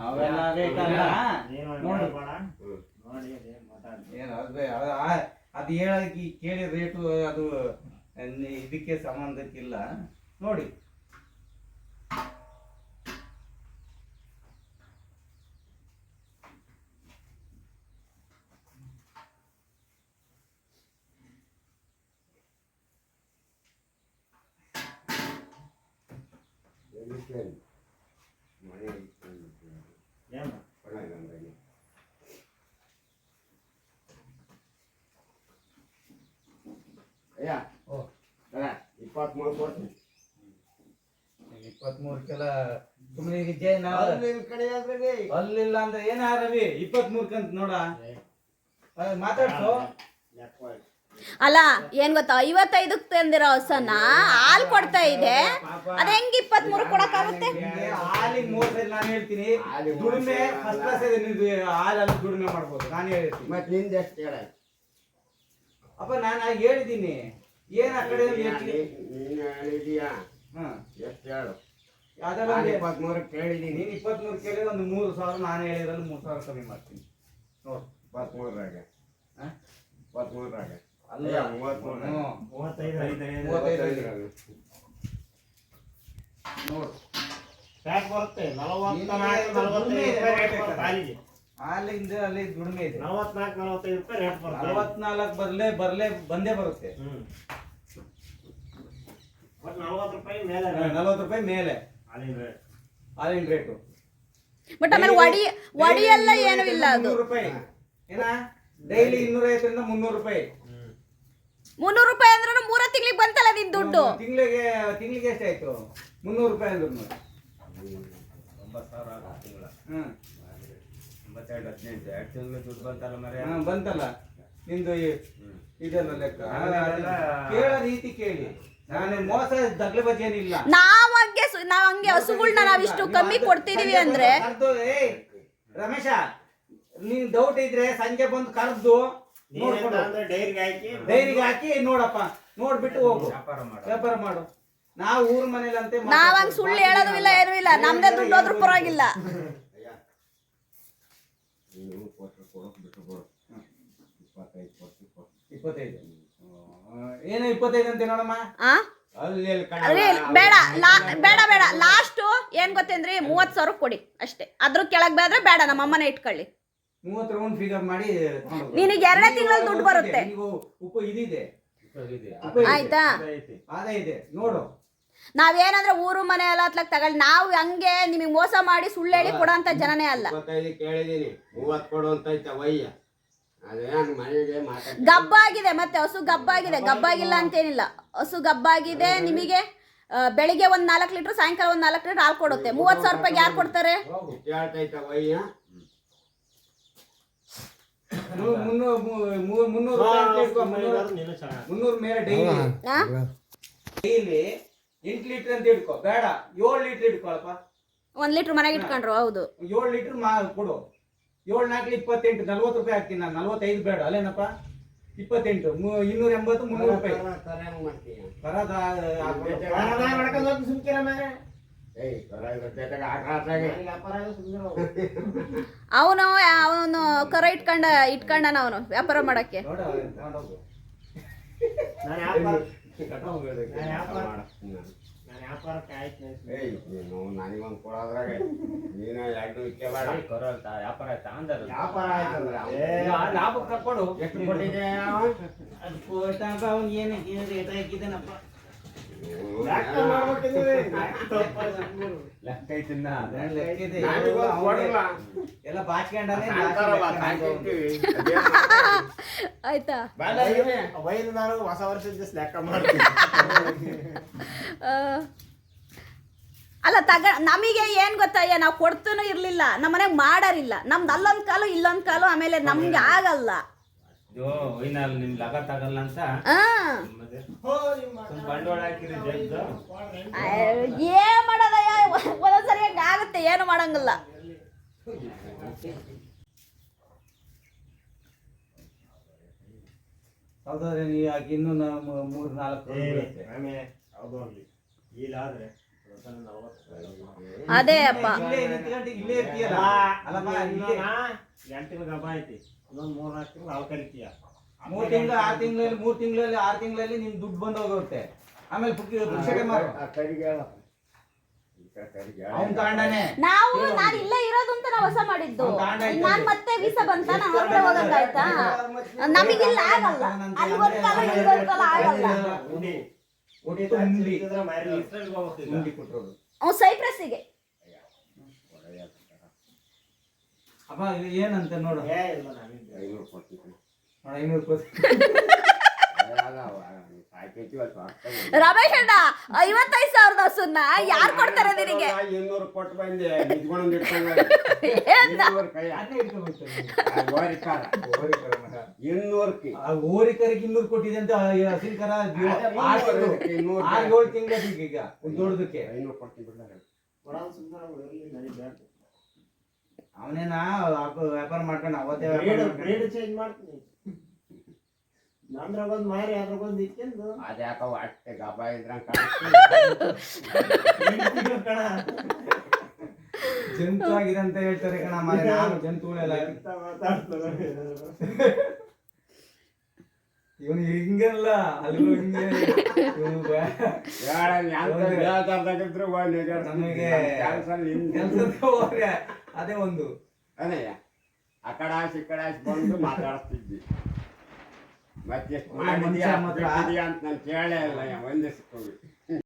ಅವೆಲ್ಲ ರೇಟ್ ಅಲ್ಲ ನೋಡು. ಅದೇ. ಏನು ಅದು ಅದು ಆ- ಕೇಳಿ ರೇಟು ಅದು ಇದಕ್ಕೆ ಸಂಬಂಧಕ್ಕಿಲ್ಲ. ನೋಡಿ. Thank ಮನೆ ಅಯ್ಯ ಓ. ಇಪ್ಪತ್ಮೂರು ಕೊಡ್ತೀನಿ. ಇಪ್ಪತ್ಮೂರಕ್ಕೆಲ್ಲ ಸುಮ್ಮನೆ ಈಗ ಜೈ ನಾವು. ಕಡೆ ಆದ್ರೆ ಅಲ್ಲಿಲ್ಲ ಅಂದ್ರೆ ಏನ ರವಿ ಇಪ್ಪತ್ಮೂರಕ್ಕಂತ ನೋಡ. ಮಾತಾಡ್ಸು. ಅಲ್ಲ ಏನ್ ಗೊತ್ತಾ? ಐವತ್ತೈದಕ್ಕೆ ತಂದಿರೋ ಹೊಸನ ಹಾಲು ಕೊಡ್ತಾ ಇದೆ. ಅದ ಹೆಂಗ್ ಇಪ್ಪತ್ತ್ ಮೂರು ಕೊಡಕ್ಕಾಗುತ್ತೆ? ಆಗುತ್ತೆ ಹಾಲಿಗೆ ಮೋಸ ನಾನು ಹೇಳ್ತೀನಿ. ಹಾಲಿಗೆ ಮೋಸ ದುಡಿಮೆ ಇಲ್ಲ. ಫಸ್ಟ್ ಕ್ಲಾಸ್ ಇದೆ ನಿಮ್ದು ಹಾಲಲ್ಲಿ ದುಡಿಮೆ ಮಾಡ್ಬೋದು. ನಾನು ಹೇಳ್ತೀನಿ. ಮತ್ತೆ ನಿಂದ ಎಷ್ಟು ಹೇಳ? ಅಪ್ಪ ನಾನು ಆಗ ಹೇಳಿದ್ದೀನಿ. ಏನ್ ಆ ಕಡೆ ಯಾವ್ದಾರ ನಾನು ಇಪ್ಪತ್ಮೂರು ಕೇಳಿದೀನಿ ನೀನ್ ಇಪ್ಪತ್ಮೂರು ಕೇಳಿದ್ರೆ ಒಂದು ಮೂರು ಸಾವಿರ ನಾನು ಹೇಳಿದ್ರಲ್ಲಿ ಮೂರು ಸಾವಿರ ಕಮ್ಮಿ ಮಾಡ್ತೀನಿ. ನೋಡಿ. ಇಪ್ಪತ್ಮೂರಾಗ ಹ? ಅಲ್ಲ. ಪ್ಯಾಕ್ ಬರುತ್ತೆ. ನಲವತ್ತ ನಿನಗೆ ನಾಲ್ಕು ನಲವತ್ತೈದು ರೂಪಾಯಿ ರೇಟ್ ಬರುತ್ತೆ ಹಾಲಿಗೆ ಅಲ್ಲಿ. ದುಡಿಮೆ ಇದೆ. ನಲವತ್ನಾಲ್ಕು ನಲವತ್ತೈದು ರೂಪಾಯಿ ರೇಟ್ ಬರುತ್ತೆ. ನಲವತ್ನಾಲ್ಕು ಬರ್ಲೇ ಬರ್ಲೇ ಬಂದೇ ಬರುತ್ತೆ. ಹ್ಮ್. ಬಟ್ ನಲವತ್ತು ರೂಪಾಯಿ ಮೇಲೆ ರೇಟ್. ನಲವತ್ತು ರೂಪಾಯಿ ಮೇಲೆ. ಹಾಲಿನ ರೇಟ್ ಹಾಲಿನ ರೇಟು ಬಟ್ ಆಮೇಲೆ ವಡಿ ಒಡಿ ಎಲ್ಲ ಏನು ಇಲ್ಲ ಅದು. ಮುನ್ನೂರು ರೂಪಾಯಿ. ಏನ? ಡೈಲಿ ಇನ್ನೂರ ಐವತ್ತರಿಂದ ಮುನ್ನೂರು ರೂಪಾಯಿ. ಮುನ್ನೂರು ರೂಪಾಯಿ ಅಂದ್ರೂ ಮೂರ ತಿಂಗಳಿಗೆ ಬಂತಲ್ಲ ನಿನ್ ದುಡ್ಡು? ತಿಂಗಳಿಗೆ ತಿಂಗಳಿಗೆ ಎಷ್ಟಾಯ್ತು ಮುನ್ನೂರು ರೂಪಾಯಿ ಅಂದ್ರೆ ನೋಡಿ. ಒಂಬತ್ತು ಸಾವಿರ ಆಗುತ್ತೆ ತಿಂಗಳ. ಹ್ಮ್. ಒಂಬತ್ತೆರಡು ಹದಿನೆಂಟು. ಎರಡು ತಿಂಗಳು ದುಡ್ಡು ಬಂತಲ್ಲ ಮರೆ? ಹಾ, ಬಂತಲ್ಲ. ನಿಂದು ಈ- ಇದೆಲ್ಲ ಲೆಕ್ಕ. ಅದೆಲ್ಲ- ಕೇಳೋ ರೀತಿ ಕೇಳಿ. ನಾನು ಮೋಸ ದಗ್ಲ ಬಗ್ಗೆ ಏನಿಲ್ಲ ನಾವ್ ಹಂಗೆ ಸು- ನಾವ್ ಹಂಗೆ ಹಸುಗಳ್ನ ನಾವ್ ಇಷ್ಟು ಕಮ್ಮಿ ಕೊಡ್ತಿದೀವಿ ಅಂದ್ರೆ ರಮೇಶ ನೀನ್ ಡೌಟ್ ಇದ್ರೆ ಸಂಜೆ ಬಂದು ಕರೆದು ನೋಡ್ಕೊಂಡು ಅಂದ್ರೆ ಡೈರಿಗೆ ಹಾಕಿ ಡೈರಿಗೆ ಹಾಕಿ ನೋಡಪ್ಪ ನೋಡ್ಬಿಟ್ಟು ಹೋಗು. ವ್ಯಾಪಾರ ಮಾಡು. ನಾವು ಊರ್ ಮನೇಲಂತೆ ಸುಳ್ಳು ಹೇಳೋದು ಇಲ್ಲ ಏನೂ ಇಲ್ಲ. ನಮ್ದೇ ದುಡ್ಡು ಹೋದ್ರೂ ಪರವಾಗಿಲ್ಲ. ಇಪ್ಪತ್ತೈದು ಏನು ಇಪ್ಪತ್ತೈದು ಅಂತ ನೋಡಮ್ಮ? ಆ? ಅಲ್ಲಿ ಅಲ್ಲಿ ಕಣ- ಅದೇ ಬೇಡ. ಲಾ ಬೇಡ ಬೇಡ. ಲಾಸ್ಟ್ ಏನ್ ಗೊತ್ತೇನ್ರಿ? ಮೂವತ್ ಸಾವಿರ ಕೊಡಿ ಅಷ್ಟೇ. ಅದ್ರ ಕೆಳಗ್ ಬೇದ್ರೆ ಬೇಡ ನಮ್ಮ ಅಮ್ಮನೇ ಇಟ್ಕೊಳ್ಳಿ. ಮೂವತ್ತು ರೌಂಡ್ ಫಿಗರ್ ಮಾಡಿ. ನಿನಗೆ ಎರಡನೇ ತಿಂಗಳಲ್ಲಿ ದುಡ್ಡು ಬರುತ್ತೆ. ಉಪ್ಪು ಇದಿದೆ. ಇದೆ. ಆಯ್ತಾ? ಐತಿ ಇದೆ. ನೋಡು. ನಾವೇನಂದ್ರೆ ಊರು ಮನೆ ಎಲ್ಲ ಹತ್ಲಕ್ ತಗೊಳ್ಳಿ. ನಾವು ಹಂಗೆ ನಿಮಗೆ ಮೋಸ ಮಾಡಿ ಸುಳ್ಳು ಹೇಳಿ ಕೊಡೋಂತ ಜನನೇ ಅಲ್ಲ. ಇಪ್ಪತ್ತೈದು ಕೇಳಿದೀನಿ. ಮೂವತ್ತು ಕೊಡು ಅಂತ ಐತೆ ವಯ್ಯ. ಅದೇನು ಮನೆಗೆ ಮಾತಾಡ್ತೀನಿ ಗಬ್ಬಾಗಿದೆ ಮತ್ತೆ ಹಸು ಗಬ್ಬಾಗಿದೆ. ಗಬ್ಬಾಗಿಲ್ಲ ಅಂತೇನಿಲ್ಲ. ಹಸು ಗಬ್ಬಾಗಿದೆ. ನಿಮಗೆ ಆ, ಬೆಳಿಗ್ಗೆ ಒಂದ್ ನಾಲ್ಕು ಲೀಟರ್ ಸಾಯಂಕಾಲ ಒಂದ್ ನಾಲ್ಕು ಲೀಟರ್ ಹಾಲು ಕೊಡುತ್ತೆ. ಮೂವತ್ ಸಾವಿರ ರೂಪಾಯಿಗೆ ಯಾರು ಕೊಡ್ತಾರೆ? ಹೇಳ್ತೈತೆ ವಯ್ಯ ಮು- ಮುನ್ನೂರು ಮು- ಮು- ಮುನ್ನೂರು ರೂಪಾಯಿ ಅಂತ ಇಟ್ಕೊ, ಮುನ್ನೂರು ನೀನು ಚೆನ್ನಾಗಿ ಮುನ್ನೂರು ಮೇಲೆ ಡೈಲಿ? ಡೈಲಿ ಎಂಟು ಲೀಟರ್ ಅಂತ ಇಟ್ಕೋ ಬೇಡ ಏಳು ಲೀಟರ್ ಇಟ್ಕೊಳಪ್ಪ ಒಂದ್ ಲೀಟರ್ ಮನೆಗೆ ಇಟ್ಕೊಂಡ್ರು ಹೌದು. ಏಳು ಲೀಟರ್ ಮಾ ಕೊಡು. ಏಳು ನಾಲ್ಕು ಇಪ್ಪತ್ತೆಂಟು ನಲ್ವತ್ತು ರೂಪಾಯಿ ಹಾಕ್ತೀನಿ ನಾನು. ನಲ್ವತ್ತೈದು ಬೇಡ ಅಲ್ಲೇನಪ್ಪ? ಇಪ್ಪತ್ತೆಂಟು ಮು- ಇನ್ನೂರ ಎಂಬತ್ತು ಮುನ್ನೂರು ರೂಪಾಯಿ. ಬರದ ಅವನು. ಅವನು ಕರ ಇಟ್ಕೊಂಡ ಇಟ್ಕೊಂಡನ ಅವನು ವ್ಯಾಪಾರ ಮಾಡಕ್ಕೆ. ವ್ಯಾಪಾರ ಲೆಕ್ಕ. ಐತಿನ್ನ ಎಲ್ಲ ಬಾಚ್ಕೊಂಡಾನೆ ಆಯ್ತಾ? ಹೊಸ ವರ್ಷದ ಲೆಕ್ಕ ಅಲ್ಲ ತಗ ನಮಗೆ ಏನ್ ಗೊತ್ತಯ್ಯ ನಾವು ಕೊಡ್ತೂ ಇರ್ಲಿಲ್ಲ. ನಮ್ಮ ಮನೆಗೆ ಮಾಡಾರಿಲ್ಲ. ನಮ್ದು ಅಲ್ಲೊಂದ್ ಕಾಲು ಇಲ್ಲೊಂದ್ ಕಾಲು ಆಮೇಲೆ ನಮ್ಗೆ ಆಗಲ್ಲ. ನಿಮ್ ಲಗ ತಗಲ್ಲ ಅಂತ? ಬಂಡವಾಳ ಹಾಕಿರಿ ಜಗ್ಗು ಏನ್ ಮಾಡೋದಯ್ಯ ಒಂದೊಂದ್ಸರಿ ಹಂಗ ಆಗುತ್ತೆ ಏನು ಮಾಡಂಗಿಲ್ಲ. ಹೌದಾದ್ರೆ ನೀವು ಯಾಕೆ ಇನ್ನೂ ಮೂರು ನಾಲ್ಕು. ಆಮೇಲೆ ಹೌದು ಇಲ್ಲಿ ಇಲ್ಲಾದ್ರೆ ಅದೇ ಅಪ್ಪ. ಎಂಟು ತಿಂಗಳು ಗಬ್ಬ ಐತಿ. ಇನ್ನೊಂದು ಮೂರ್ ನಾಲ್ಕು ತಿಂಗಳು ಹಾಲು ಕರಿತೀಯ ಮೂರ್ ತಿಂಗಳು ಆರು ತಿಂಗಳಲ್ಲಿ ಮೂರ್ ತಿಂಗಳಲ್ಲಿ ಆರು ತಿಂಗಳಲ್ಲಿ ನಿಮ್ ದುಡ್ಡು ಬಂದು ಹೋಗುತ್ತೆ. ಆಮೇಲೆ ಮಾರು ನಾವು ನಾನು ಇಲ್ಲೇ ಇರೋದು ಅಂತ ನಾವು ಹೊಸ ಮಾಡಿದ್ದು. ನಾನ್ ಮತ್ತೆ ವೀಸಾ ಬಂತ? ನಾನು ಹೊರಗಡೆ ನಮಗಿಲ್ಲ ಆಗಲ್ಲ. ಅಲ್ಲಿ ಆಗಲ್ಲ. ಅವ್ನು ಸೈಪ್ರಸ್ಸಿಗೆ ಅಪ್ಪ ಇದು ಏನಂತ ನೋಡು. ಐನೂರು ರೂಪಾಯಿ ರಮೇಶ್ ಅಣ್ಣ ಐವತ್ತೈದು ಸಾವಿರದ ಹಸುನ್ನ ಯಾರ್ ಕೊಡ್ತಾರೆ ನಿನಗೆ? ಇನ್ನೂರು ಕೊಟ್ಟು ಬಂದೆ. ನಿಜ್ಗೊಂಡು ಏನ್ನ? ಇನ್ನೂರು ಕೈ ಅದೇ ಇಟ್ಕೊಬೇಕು ಓರಿಕಾರ ಓರಿಕರ ಮಗ. ಇನ್ನೂರಕ್ಕೆ. ಆ ಓರಿಕರಿಗೆ ಇನ್ನೂರು ಕೊಟ್ಟಿದೆ ಅಂತ ಹಸಿನ ಕರ ಇನ್ನೂರು ಆರು ಏಳು ತಿಂಗಳ ಈಗ ಒಂದು ದೊಡ್ಡದಕ್ಕೆ. ಐನೂರು ಕೊಡ್ತೀನಿ ಬಿಡ್ಲಾರ. ಅವನೇನ ವ್ಯಾಪಾರ ಮಾಡ್ಕೊಂಡು ಅವತ್ತೇ ಚೇಂಜ್ ಮಾಡ್ತೀನಿ. ಮಾರಿ ಅದ್ರಾಗೊಂದು ಇಕ್ಕೆಂದು ಅದ್ಯಾಕ ಅಟ್ಟೆ ಇದ್ರಂಗ ಜಂತು ಆಗಿದೆ ಅಂತ ಹೇಳ್ತಾರೆ ಕಣ ಮಾರೆ ನಾನು ಜಂತುಗಳೆಲ್ಲ ಮಾತಾಡ್ತಾರೆ. ಇವನು ಹಿಂಗಲ್ಲ ಅಲ್ಲಿಗೂ ಹಿಂಗೆ ನಮಗೆ ಅದೇ ಒಂದು. ಅನಯ್ಯ ಆ ಕಡೆ ಆಸೆ ಈ ಕಡೆ ಆಸೆ ಬಂದು ಮಾತಾಡ್ತಿದ್ವಿ ಮತ್ತೆ ಮಾಡಿದ್ಯಾ ಅಂತ ನಾನು ಕೇಳೇ ಇಲ್ಲ ಒಂದೇ ಸಿಕ್ಕೋಗಿ